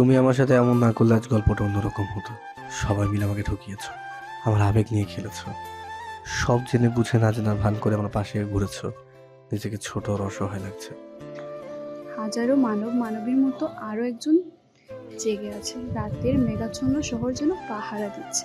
তুমি আমার সাথে এমন না করলে আজ গল্পটা অন্যরকম হতো। সবাই মিলে আমাকে ঠকিয়েছ, আমার আবেগ নিয়ে খেলেছ। সব জেনে বুঝে না জানার ভান করে আমার পাশে ঘুরেছ। নিজেকে ছোট আর অসহায় লাগছে। হাজারো মানব মানবীর মতো আরও একজন জেগে আছে। রাতের মেঘাচ্ছন্ন শহর যেন পাহারা দিচ্ছে।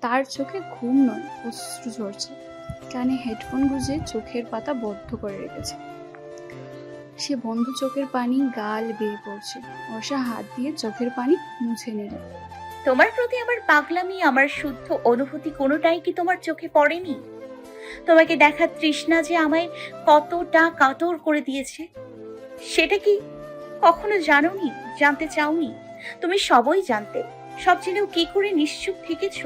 তার চোখে ঘুম নয়, অশ্রু ঝরছে। কানে হেডফোন গুজে চোখের পাতা বদ্ধ করে রেখেছে। সে বন্ধ চোখের পানি গাল বেয়ে পড়ছে। অর্ষা হাত দিয়ে চোখের পানি মুছে নিল। তোমার প্রতি আমার পাগলামি, আমার শুদ্ধ অনুভূতি কোনোটাই কি তোমার চোখে পড়েনি? তোমাকে দেখা তৃষ্ণা যে আমায় কতটা কাতর করে দিয়েছে, সেটা কি কখনো জানোনি, জানতে চাওনি? তুমি সবই জানতে, সব জেনেও কি করে নিশ্চুপ থেকেছ?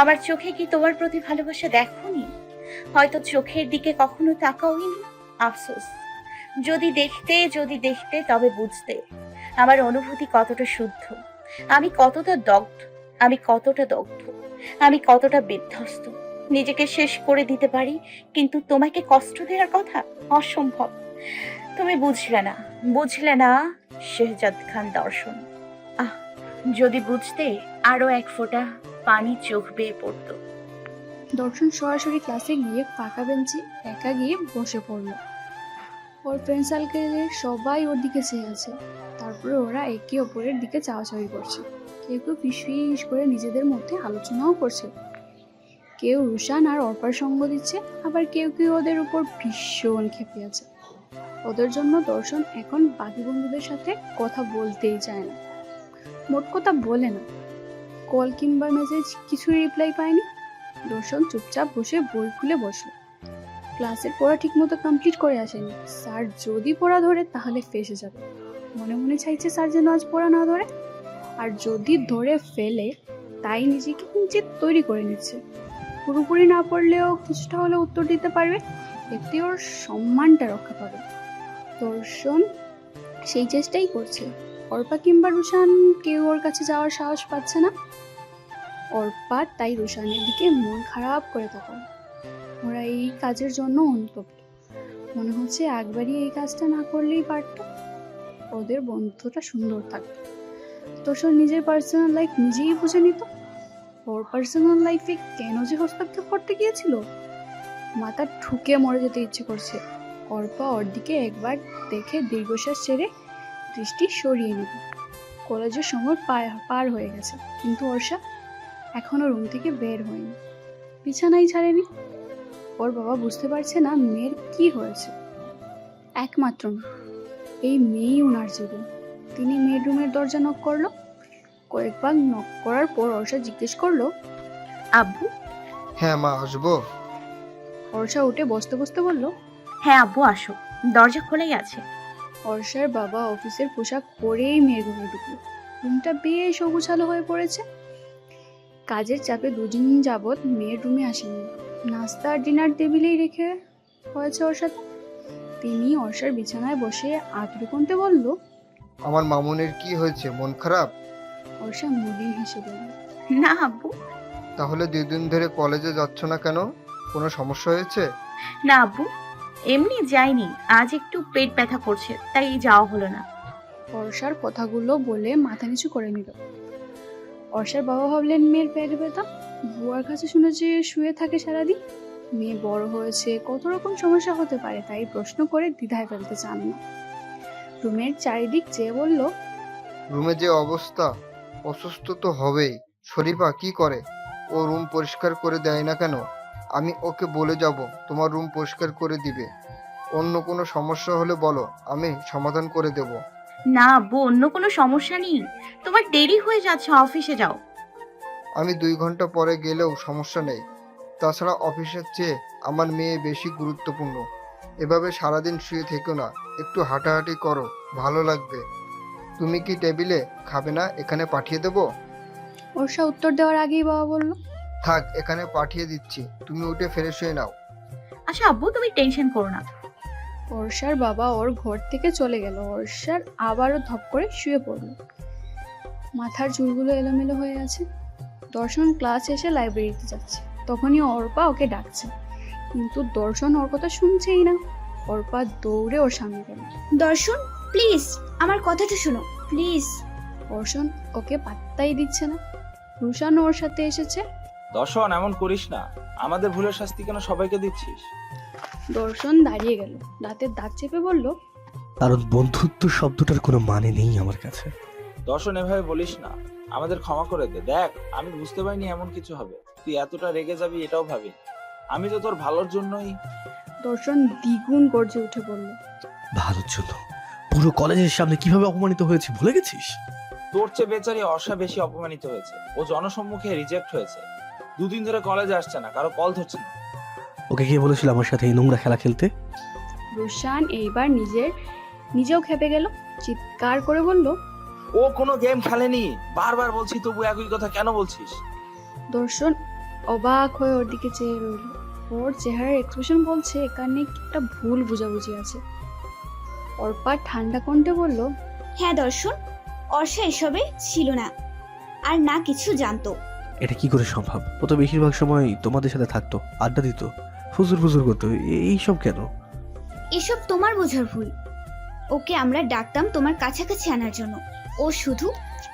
আমার চোখে কি তোমার প্রতি ভালোবাসা দেখোনি? হয়তো চোখের দিকে কখনো তাকাওনি? আফসোস। যদি দেখতে যদি দেখতে, তবে বুঝতে। আমার অনুভূতি কতটা শুদ্ধ। আমি কতটা দগ্ধ। আমি কতটা দগ্ধ। আমি কতটা বিধ্বস্ত। নিজেকে শেষ করে দিতে পারি, কিন্তু তোমাকে কষ্ট দেওয়ার কথা? অসম্ভব। তুমি বুঝলে না। বুঝলে না, শেহজাদ খান দর্শন। আহ, যদি বুঝতে, আরও এক ফোঁটা পানি চোখ বেয়ে পড়তো। দর্শন সরাসরি ক্লাসে গিয়ে ফাঁকা বেঞ্চে একা গিয়ে বসে পড়ল। ওর ফ্রেন্ড সার্কেলের সবাই ওর দিকে চেয়ে আছে। তারপরে ওরা একে অপরের দিকে চাওয়াচাওয়ি করছে। কেউ কেউ ফিস করে নিজেদের মধ্যে আলোচনাও করছে। কেউ রুশান আর অর্পার সঙ্গ দিচ্ছে, আবার কেউ কেউ ওদের উপর ভীষণ খেপে আছে। ওদের জন্য দর্শন এখন বাকি বন্ধুদের সাথে কথা বলতেই চায় না। মোট কথা বলে না। কল কিংবা মেসেজ কিছু রিপ্লাই পায়নি। দর্শন চুপচাপ বসে বই খুলে বসল। ক্লাসের পড়া ঠিকমতো কমপ্লিট করে আসেনি। স্যার যদি পড়া ধরে, তাহলে ফেসে যাবে। মনে মনে চাইছে স্যার যেন আজ পড়া না ধরে। আর যদি ধরে ফেলে, তাই নিজেকে কিঞ্চিত তৈরি করে নিচ্ছে। পুরোপুরি না পড়লেও কিছুটা হলে উত্তর দিতে পারবে। এতে ওর সম্মানটা রক্ষা পাবে। দর্শন সেই চেষ্টাই করছে। অর্পা কিংবা রুশান কেউ ওর কাছে যাওয়ার সাহস পাচ্ছে না। অর্পা তাই রুশানের দিকে মন খারাপ করে তখন ওরা এই কাজের জন্য অনুতপ্ত। মনে হচ্ছে একবারই এই কাজটা না করলেই পারত। ওদের বন্ধুটা সুন্দর থাকতো। তোষর নিজের পার্সোনাল লাইফ নিজেই বুঝে নিত। ওর পার্সোনাল লাইফে কেন যে হস্তক্ষেপ করতে গিয়েছিল? মাথা ঠুকে মরে যেতে ইচ্ছে করছে। অর্পা ওর দিকে একবার দেখে দীর্ঘশ্বাস ছেড়ে দৃষ্টি সরিয়ে নিল। কলেজের সময় পার- হয়ে গেছে। কিন্তু অর্ষা এখনও রুম থেকে বের হয়নি। বিছানাই ছাড়েনি। ওর বাবা বুঝতে পারছে না মেয়ের কি হয়েছে। একমাত্র। এই মেয়েই ওনার জীবন। তিনি মেয়ের রুমের দরজা নক করল। কয়েকবার নক করার পর অর্ষা জিজ্ঞেস করল আব্বু? হ্যাঁ মা আসব। অর্ষা উঠে বসতে বসতে বলল হ্যাঁ আব্বু আসো। দরজা খোলাই আছে। অর্ষার বাবা অফিসের পোশাক পরেই মেয়ের রুমে ঢুকলো। রুমটা বেশ অগুছালো হয়ে পড়েছে। কাজের চাপে দুদিন যাবৎ মেয়ের রুমে আসেনি। নাস্তা আর ডিনার টেবিলেই রেখে হয়েছে ওর সাথে। তিনি অর্ষার বিছানায় বসে আঁতড়ে কমতে বলল আমার মামুনের কি হয়েছে? মন খারাপ? অর্ষা মলিন হেসে বলল না আব্বু। তাহলে দুই দিন ধরে কলেজে যাচ্ছ না কেন? কোনো সমস্যা হয়েছে? না আব্বু এমনি যাইনি। আজ একটু পেট ব্যথা করছে তাই যাওয়া হলো না। অর্ষার কথাগুলো বলে মাথা নিচু করে নিল। অর্ষার বাবা ভাবলেন মেয়ের পেট ব্যথা। বুয়ার কাছে শুনেছে শুয়ে থাকে সারাদিন? মেয়ে বড় হয়েছে কত রকম সমস্যা হতে পারে তাই প্রশ্ন করে দ্বিধায় ফেলতে চান না। রুমের চারিদিক চেয়ে বলল রুমে যে অবস্থা অসুস্থ তো হবেই। শরীফা কি করে? ও রুম পরিষ্কার করে দেয় না কেন? আমি ওকে বলে যাব তোমার রুম পরিষ্কার করে দিবে। অন্য কোনো সমস্যা হলে বলো আমি সমাধান করে দেব। না আব্বু অন্য কোনো সমস্যা নেই। তোমার দেরি হয়ে যাচ্ছে অফিসে যাও। আমি দুই ঘণ্টা পরে গেলেও সমস্যা নেই। তাছাড়া অফিসের চেয়ে আমার মেয়ে বেশি গুরুত্বপূর্ণ। এভাবে সারাদিন শুয়ে থেকো না একটু হাঁটাহাঁটি করো ভালো লাগবে। তুমি কি টেবিলে খাবে না এখানে পাঠিয়ে দেবো? অর্ষা উত্তর দেওয়ার আগেই বাবা বলল। থাক এখানে পাঠিয়ে দিচ্ছি তুমি উঠে ফ্রেশ হয়ে নাও। আচ্ছা আব্বু তুমি টেনশন করো না। অর্ষার বাবা ওর ঘর থেকে চলে গেল। অর্ষার আবারও ধপ করে শুয়ে পড়ল। মাথার চুলগুলো এলোমেলো হয়ে আছে। দর্শন ক্লাস এসে লাইব্রেরিতে যাচ্ছে। তখনই অর্পা ওকে ডাকছে। কিন্তু দর্শন ওর কথা শুনছেই না। অর্পা দৌড়ে ওর সামনে গেল। দর্শন প্লিজ আমার কথাটা শোনো প্লিজ দর্শন ওকে পাত্তাই দিচ্ছে না। রুশান ওর সাথে এসেছে। দর্শন এমন করিস না। আমাদের ভুলের শাস্তি কেন সবাইকে দিচ্ছিস? দর্শন দাঁড়িয়ে গেল। দাঁতের দাঁত চেপে বলল কারণ বন্ধুত্ব শব্দটার কোনো মানে নেই আমার কাছে। দর্শন এভাবে বলিস না। আমাদের ক্ষমা করে দে। দেখ আমি বুঝতে পারিনি এমন কিছু হবে। তুই এতটা রেগে যাবি এটাও ভাবি। আমি তো তোর ভালোর জন্যই। দর্শন দ্বিগুণ গর্জে উঠে বলল ভালোর জন্য? পুরো কলেজের সামনে কীভাবে অপমানিত হয়েছে ভুলে গেছিস? তোর চেয়ে বেচারি অর্ষা বেশি অপমানিত হয়েছে। ও জনসম্মুখে রিজেক্ট হয়েছে। দুদিন ধরে কলেজে আসছে না কারও কল ধরছে না। ওকে কে বলেছিল আমার সাথে এই নোংরা খেলা খেলতে? রুশান এইবার নিজের নিজেও খেপে গেল চিৎকার করে বলল ও কোনো গেম খেলেনি। বারবার বলছি তবু একই কথা কেন বলছিস? দর্শন অবাক হয়ে ওর দিকে চেয়ে রইল। ওর চেহারার এক্সপ্রেশন বলছে এখানে একটা ভুল বোঝাবুঝি আছে? অর্পা ঠান্ডা কণ্ঠে বলল হ্যাঁ দর্শন অর্ষা এসবে ছিল না আর না কিছু জানতো। এটা কি করে সম্ভব? ও তো বেশিরভাগ সময় তোমাদের সাথে থাকতো আড্ডা দিত ফুজুর ফুজুর করতো এইসব কেন? এসব তোমার বোঝার ভুল। ওকে আমরা ডাকতাম তোমার কাছাকাছি আনার জন্য। ও শুধু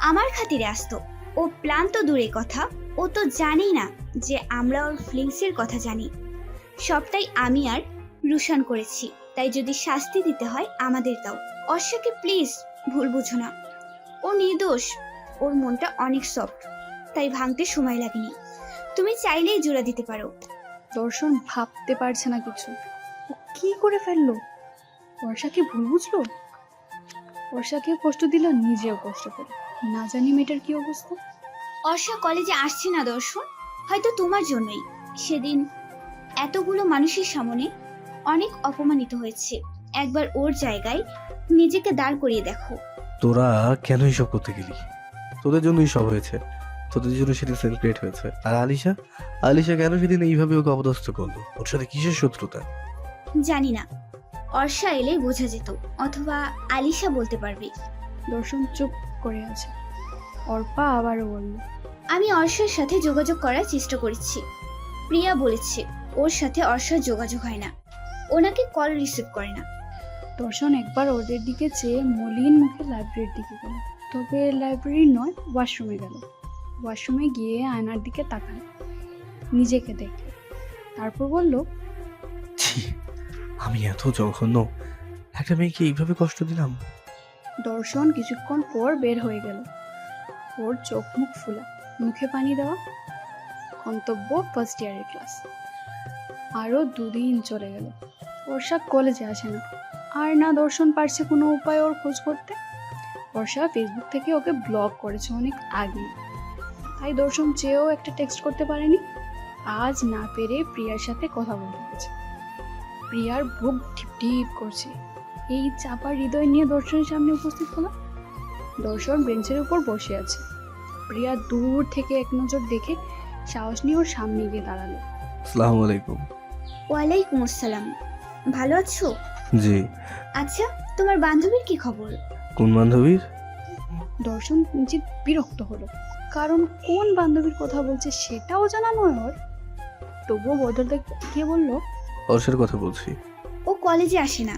আমার খাতিরে আসতো। ও প্ল্যান তো দূরে কথা, ও তো জানেই না যে আমরা ওর ফিলিংসের কথা জানি। সবটাই আমি আর রুশান করেছি, তাই যদি শাস্তি দিতে হয় আমাদের দাও অর্ষাকে প্লিজ ভুল বুঝো না। ও নির্দোষ, ওর মনটা অনেক সফট তাই ভাঙতে সময় লাগেনি। তুমি চাইলেই জোড়া দিতে পারো। দর্শন ভাবতে পারছে না কিছু। ও কি করে ফেলল? বর্ষাকে ভুল বুঝলো? বর্ষাকেও কষ্ট দিল নিজেও কষ্ট করে না জানি মেয়েটার কি অবস্থা। অর্ষা কলেজে আসছে না দর্শন? হয়তো তোমার জন্যই। সেদিন এতগুলো মানুষের সামনে অনেক অপমানিত হয়েছে। একবার ওর জায়গায় নিজেকে দাঁড় করিয়ে দেখো। তোরা কেন এইসব করতে গেলি? তোদের জন্যই সব হয়েছে। তোদের জন্য সেদিন সেলিব্রেট হয়েছে। আর আলিশা? আলিশা কেন সেদিন এইভাবে ওকে অপদস্থ করল? ওর সাথে কিসের শত্রুতা? জানি না। অর্ষা এলে বোঝা যেত অথবা আলিশা বলতে পারবে। দর্শন চুপ করে আছে। অর্পা আবারও বলল আমি অর্ষার সাথে যোগাযোগ করার চেষ্টা করেছি। প্রিয়া বলেছে ওর সাথে অর্ষার যোগাযোগ হয় না। ওনাকে কল রিসিভ করে না। দর্শন একবার ওদের দিকে চেয়ে মলিন মুখে লাইব্রেরির দিকে গেল। তবে লাইব্রেরি নয় ওয়াশরুমে গেল। ওয়াশরুমে গিয়ে আয়নার দিকে তাকাল। নিজেকে দেখে তারপর বলল আমি এত জঘন্য। একটা মেয়েকে এইভাবে কষ্ট দিলাম? দর্শন কিছুক্ষণ পর বের হয়ে গেল। ওর চোখ মুখ ফুলা। মুখে পানি দেওয়া। গন্তব্য ফার্স্ট ইয়ারের ক্লাস আরও দুদিন চলে গেল। বর্ষা কলেজে আসে না। আর না দর্শন পারছে কোনো উপায় ওর খোঁজ করতে? বর্ষা ফেসবুক থেকে ওকে ব্লক করেছে অনেক আগে তাই দর্শন চেয়েও একটা টেক্সট করতে পারেনি। আজ না পেরে প্রিয়ার সাথে কথা বলতে গেছে। প্রিয়ার বুক ঢিপ ঢিপ করছে। এই চাপা হৃদয় নিয়ে দর্শনের সামনে উপস্থিত হলো। দর্শন বেঞ্চের উপর বসে আছে। প্রিয়া দূর থেকে এক নজর দেখে সাহস নিয়ে ওর সামনে গিয়ে দাঁড়াল। আসসালামু আলাইকুম। ওয়ালাইকুম আসসালাম। ভালো আছো? জি। আচ্ছা তোমার বান্ধবীর কি খবর? কোন বান্ধবীর? দর্শন কিঞ্চিত বিরক্ত হলো। কারণ কোন বান্ধবীর কথা বলছে সেটাও জানা নয় ওর। তবুও বদলতে কে বলল? অর্ষের কথা বলছি। ও কলেজে আসে না।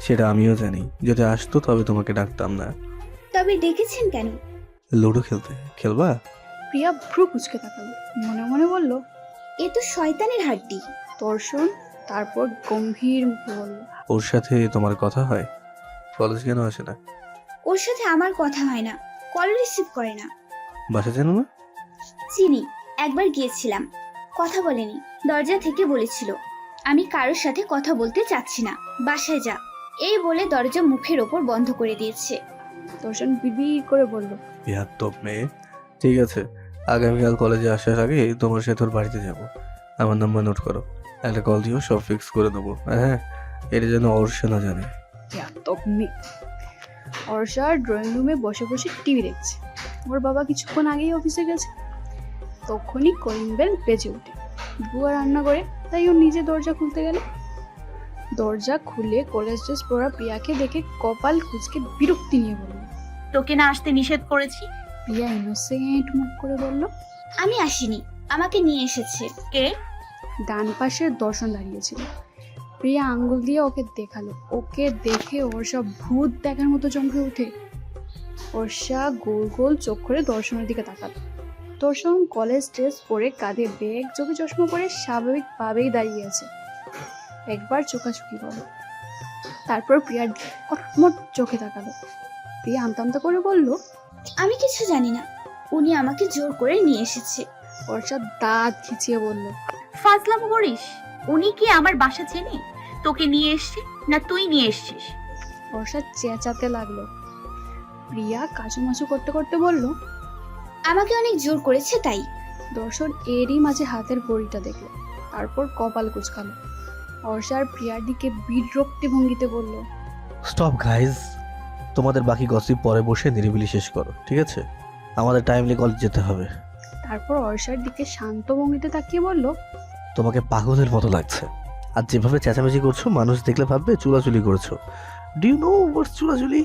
সেটা আমিও জানি। যদি আসতো তবে তোমাকে ডাকতাম না। তবে ডেকেছেন কেন? লুডো খেলতে। খেলবা? প্রিয়া ভ্রু কুচকে তাকালো। মনে মনে বলল এ তো শয়তানের হাড্ডি। দর্শন তারপর গম্ভীর মুখে বলল ওর সাথে তোমার কথা হয়? কলেজ কেন আসে না? ওর সাথে আমার কথা হয় না। কল রিসিভ করে না। বাসা জানো না? চিনি। একবার গিয়েছিলাম। কথা বলেনি। দরজা থেকে বলেছিল। আমি কারোর সাথে কথা বলতে চাচ্ছি না। বাসায় যা। এই বলে দরজা মুখের ওপর বন্ধ করে দিয়েছে। দর্শন বিবি করে বলল বিহাত্তব মেয়ে। ঠিক আছে আগামীকাল কলেজে আসার আগে তোমার সাথে ওর বাড়িতে যাব। আমার নাম্বার নোট করো। একটা কল দিও সব ফিক্স করে দেবো। হ্যাঁ এটা যেন অর্ষে না জানে। বেয়াদব মেয়ে। অর্ষা ড্রয়িং রুমে বসে বসে টিভি দেখছে। ওর বাবা কিছুক্ষণ আগেই অফিসে গেছে। তখনই কলিং বেল বেজে ওঠে। বুয়া রান্না করে তাই ও নিজে দরজা খুলতে গেল। দরজা খুলে কলেজ ড্রেস পরা প্রিয়াকে দেখে কপাল কুচকে বিরক্তি নিয়ে বলল তোকে না আসতে নিষেধ করেছি? প্রিয়া ইনোসেন্ট মুখ করে বলল আমি আসিনি আমাকে নিয়ে এসেছে। কে? ডান পাশে দর্শন দাঁড়িয়েছিল। প্রিয়া আঙ্গুল দিয়ে ওকে দেখাল। ওকে দেখে ওর সব ভূত দেখার মতো চমকে ওঠে অর্ষা গোল গোল চোখ করে দর্শনের দিকে তাকালো। দর্শন কলেজ ড্রেস পরে কাঁধে ব্যাগ চোখে চশমা পরে স্বাভাবিকভাবেই দাঁড়িয়ে আছে। একবার চোখাচুকি করল। তারপর প্রিয়ার কটমট চোখে তাকালো। প্রিয়া আমতা করে বলল আমি কিছু জানি না। উনি আমাকে জোর করে নিয়ে এসেছে। বর্ষা দাঁত খিচিয়ে বলল ফাজলাম করিস উনি কি আমার বাসা চেনে? তোকে নিয়ে এসছে না তুই নিয়ে এসছিস? বর্ষা চেঁচাতে লাগল। প্রিয়া কাজু কাচুমাচু করতে করতে বলল আমাকে অনেক জোর করেছে তাই। দর্শন এরই মাঝে হাতের বড়িটা দেখল তারপর কপাল কুচকালো। অর্ষা আর প্রিয়ার দিকে বিরক্তি ভঙ্গিতে বলল স্টপ গাইজ তোমাদের বাকি গসিপ পরে বসে নিরিবিলি শেষ করো ঠিক আছে? আমাদের টাইমলি কলেজ যেতে হবে। তারপর অর্ষার দিকে শান্ত ভঙ্গিতে তাকিয়ে বলল তোমাকে পাগলের মতো লাগছে। আর যেভাবে চেঁচামেচি করছ মানুষ দেখলে ভাববে চুলাচুলি করছ। ডু ইউ নো হোয়াটস চুলাচুলি?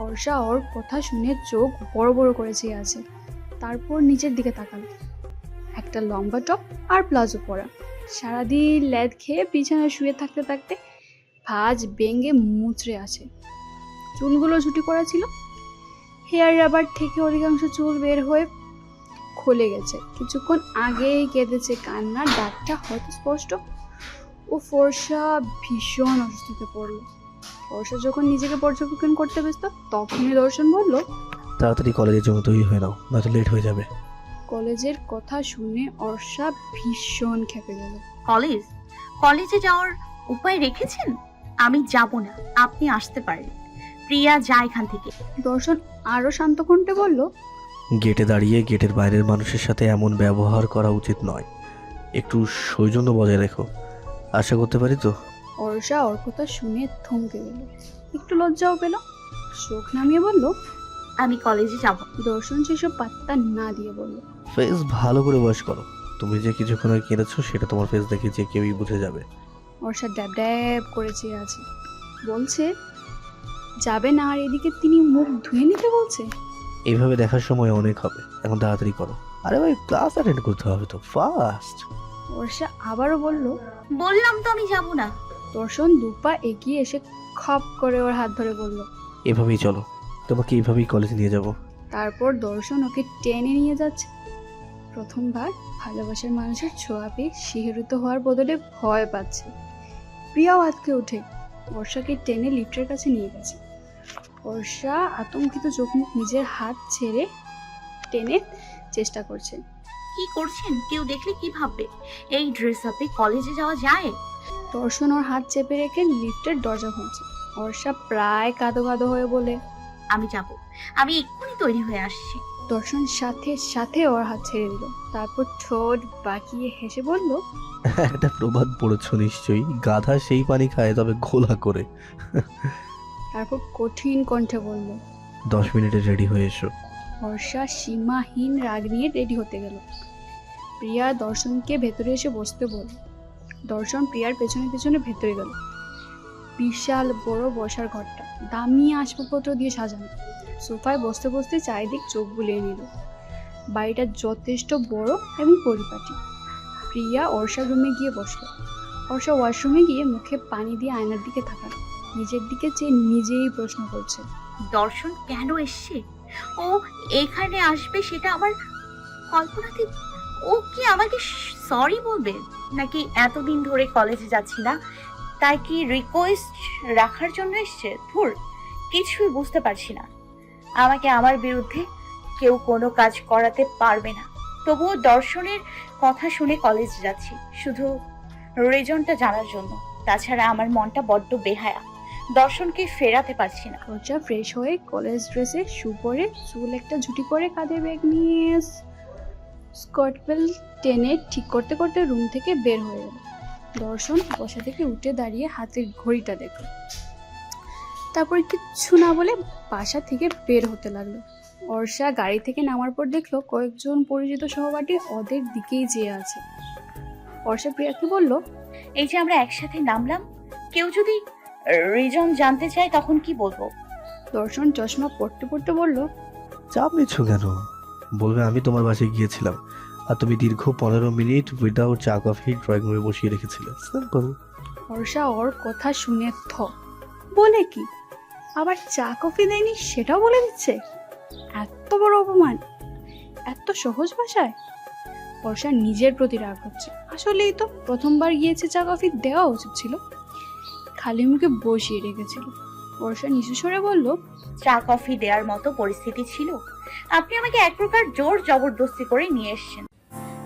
অর্ষা ওর কথা শুনে চোখ বড় বড় করে চেয়ে আছে। তারপর নিচের দিকে তাকালো। একটা লম্বা টপ আর প্লাজো পরা। সারাদিন ল্যাদ খেয়ে বিছানায় শুয়ে থাকতে থাকতে ভাজ বেঙ্গে মুচড়ে আছে চুলগুলো ছুটি করা ছিল। হেয়ার রাবার থেকে অধিকাংশ চুল বের হয়ে খুলে গেছে। কিছুক্ষণ আগেই কেঁদেছে কান্নার ডাকটা হয়তো স্পষ্ট। ও ফর্সা ভীষণ অসুস্থতে পড়ল। ফর্সা যখন নিজেকে পর্যবেক্ষণ করতে ব্যস্ত, তখনই দর্শন বলল তাড়াতাড়ি কলেজের জন্য তৈরি হয়ে নাও নয়তো লেট হয়ে যাবে। কলেজের কথা শুনে অর্ষা ভীষণ খেপে গেল। কলেজ? কলেজে যাওয়ার উপায় রেখেছেন? আমি যাব না আপনি আসতে পারেন। প্রিয়া যা এখান থেকে। দর্শন আরও শান্ত কণ্ঠে বলল গেটে দাঁড়িয়ে গেটের বাইরের মানুষের সাথে এমন ব্যবহার করা উচিত নয়। একটু সৌজন্য বজায় রেখো। আশা করতে পারি তো? অর্ষা ওর কথা শুনে থমকে গেল। একটু লজ্জাও পেল। চোখ নামিয়ে বলল আমি কলেজে যাব। দর্শন সেসব পাত্তা না দিয়ে বলল। ফেস ভালো করে বয়স করো। তুমি যে কিছুক্ষণ আগে কেঁদেছো সেটা তোমার ফেস দেখে যে কেউই বুঝে যাবে। অর্ষা ড্যাব ড্যাব করে চেয়ে আছে। বলছে যাবে না আর এদিকে তিনি মুখ ধুয়ে নিতে বলছে? এইভাবে দেখার সময় অনেক হবে। এখন তাড়াতাড়ি করো। আরে ভাই ক্লাস অ্যাটেন্ড করতে হবে তো ফাস্ট অর্ষা আবারও বলল বললাম তো আমি যাব না। দর্শন দুপা এগিয়ে এসে খপ করে ওর হাত ধরে বলল এভাবেই চলো। তোমাকে এইভাবেই কলেজে নিয়ে যাব। তারপর দর্শন ওকে টেনে নিয়ে যাচ্ছে। প্রথমবার ভালোবাসার মানুষের ছোঁয়া পেয়ে শিহরিত হওয়ার বদলে ভয় পাচ্ছে। প্রিয়াও আতকে ওঠে। বর্ষাকে টেনে লিফটের কাছে নিয়ে গেছে। বর্ষা আতঙ্কিত চোখ মুখ নিজের হাত ছেড়ে টেনে চেষ্টা করছে। কি করছেন? কেউ দেখলে কি ভাববে? এই ড্রেস আপে কলেজে যাওয়া যায়? দর্শন ওর হাত চেপে রেখে লিফটের দরজা খুলছে। বর্ষা প্রায় কাঁদো কাঁদো হয়ে বলে আমি যাব। আমি এক্ষুনি তৈরি হয়ে আসছি। দর্শন সাথে সাথে ওর হাত ছেড়ে দিল। তারপর ঠোঁট বাঁকিয়ে হেসে বলল একটা প্রবাদ পড়েছো নিশ্চয়ই। গাধা সেই পানি খায় তবে ঘোলা করে। তারপর কঠিন কণ্ঠে বলল দশ মিনিটে রেডি হয়ে এসো। বর্ষা সীমাহীন রাগ নিয়ে রেডি হতে গেল। প্রিয়া দর্শনকে ভেতরে এসে বসতে বলল দর্শন প্রিয়ার পেছনে পেছনে ভেতরে গেল। বিশাল বড় বসার ঘরটা। দামি আসবাবপত্র দিয়ে সাজানো। সোফায় বসতে বসতে চারিদিক চোখ বুলিয়ে নিল। বাড়িটা যথেষ্ট বড় এবং পরিপাটি। প্রিয়া অর্ষা রুমে গিয়ে বসল। অর্ষা ওয়াশরুমে গিয়ে মুখে পানি দিয়ে আয়নার দিকে তাকালো। নিজের দিকে চেয়ে নিজেই প্রশ্ন করছে। দর্শন কেন এসছে? ও এখানে আসবে সেটা আমার কল্পনাতে ও কি আমাকে সরি বলবে? নাকি এতদিন ধরে কলেজে যাচ্ছি না? তাই কি রিকোয়েস্ট রাখার জন্য এসছে? ধুর, কিছুই বুঝতে পারছি না। আমাকে আমার বিরুদ্ধে কেউ কোনো কাজ করাতে পারবে না। তবুও দর্শনের কথা শুনে কলেজ যাচ্ছি। শুধু রিজনটা জানার জন্য। তাছাড়া আমার মনটা বড্ড বেহায়া। দর্শনকে ফেরাতে পারছি না। রোজা ফ্রেশ হয়ে কলেজ ড্রেসে শু পরে চুল একটা ঝুটি করে কাঁধে ব্যাগ নিয়ে স্কর্ট বেল্ট টেনে ঠিক করতে করতে রুম থেকে বের হয়ে গেল দর্শন বসা থেকে উঠে দাঁড়িয়ে হাতের ঘড়িটা দেখল। তারপর কিচ্ছু না বলে বাসা থেকে বের হতে লাগল। অর্ষা গাড়ি থেকে নামার পর দেখল কয়েকজন পরিচিত সহপাঠী ওদের দিকেই যেয়ে আছে। অর্ষা প্রিয়াকে বলল এই যে আমরা একসাথে নামলাম কেউ যদি রিজন জানতে চায় তখন কি বলব? দর্শন চশমা পড়তে পড়তে বলল চাপ নিচ্ছ কেন? বলবে আমি তোমার বাসায় গিয়েছিলাম। আর তুমি দীর্ঘ পনেরো মিনিট উইদাউট চা কফি ড্রয়িং রুমে বসিয়ে রেখেছিলে। সিম্পল হর্ষা ওর কথা শুনে থ। বলে কি? আবার চা কফি দেয়নি সেটাও বলে দিচ্ছে? এত বড় অপমান। এত সহজ ভাষায়? বর্ষার নিজের প্রতি রাগ হচ্ছে আসলেই তো প্রথমবার গিয়েছে চা কফি দেওয়া উচিত ছিল। খালি মুখে বসিয়ে রেখেছিল। বর্ষা নিচু স্বরে বলল চা কফি দেওয়ার মতো পরিস্থিতি ছিল। আপনি আমাকে এক প্রকার জোর জবরদস্তি করে নিয়ে এসেছেন।